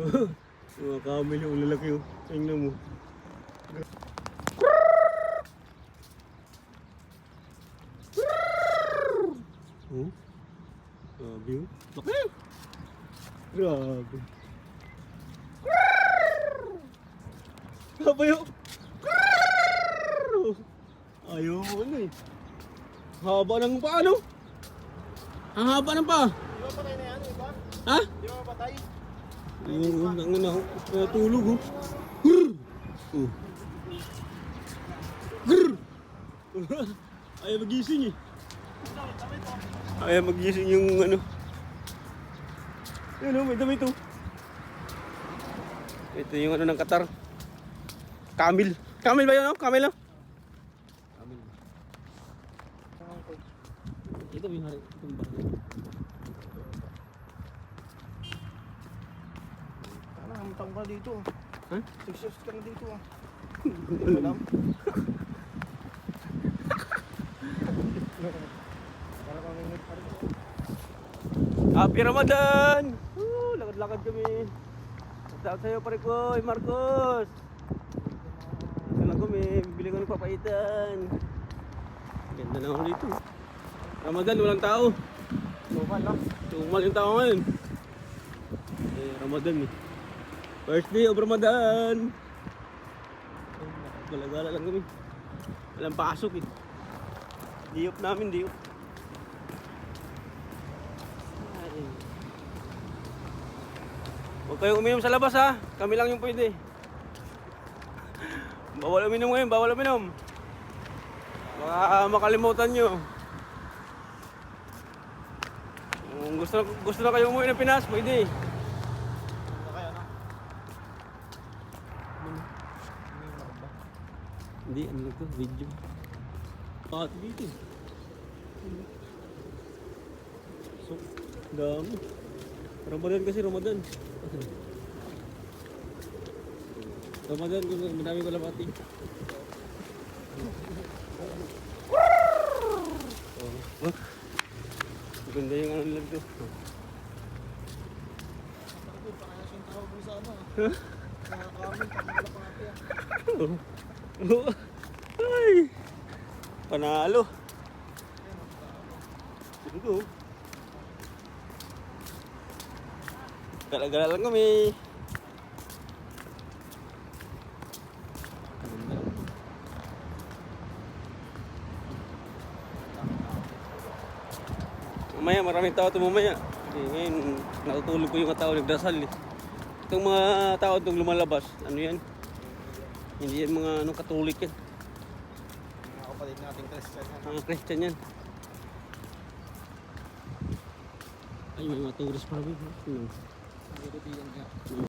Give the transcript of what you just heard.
Mga camel yung lalaki oh. Tingnan mo. Oh? Grabe oh. Laki! Grabe. Grabe oh. Ayaw mo ano eh. Haba ng paano? Ang haba ng pa. Di ba patay na yan, iba? Ha? Di ba patay? Yung ang na uh, tulog oh. Grrr! Oh. Grrr! Ayaw magising eh. Ayaw magising yung ano. Yan oh, may dami ito. Ito yung ano ng Qatar. Camel. Camel ba yun? Oh? Camel oh? Camel. Ito yung hari. Itong bakit. Ano, ka dito. Ha? Six years ka na dito ah. Hindi mo alam. Para kang ingit pa rin. Happy Ramadan! Woo, lakad-lakad kami. Shout sa'yo pare ko, Marcos. Ito lang kami, bibili ko ng papaitan. Ganda na ako dito. Ramadan, walang tao. Luman lang. Tumal yung tao ngayon. Eh, Ramadan eh. First day of Ramadan. Gala-gala lang kami. Walang pasok eh. Diop namin, diop. Ay. Huwag kayong uminom sa labas ha. Kami lang yung pwede. Bawal uminom ngayon, bawal uminom. Baka makalimutan nyo. Kung gusto, gusto na kayo umuwi ng Pinas, pwede. Ano kaya na? Hindi, ano lang to, video. Ah, dito. So, dami. Ramadan kasi, Ramadan. Ramadan, madami ko lamati. Oh, oh. Maganda yung ano lang to. Takbo, parehas yung tawag mo sa ano ah. Nakakamin, pagkakala pa natin ah. Oh. Ay! Panalo. Ito. Gala-gala lang kami. Mamaya, maraming tao ito mamaya. Eh, ngayon, natutulog ko yung tao nagdasal eh. Itong mga tao itong lumalabas, ano yan? Hindi yan mga ano, katolik yan. Mga kapatid nating Christian yan. Mga Christian yan. Ay, may mga tourist pa rin. Ano? European ka.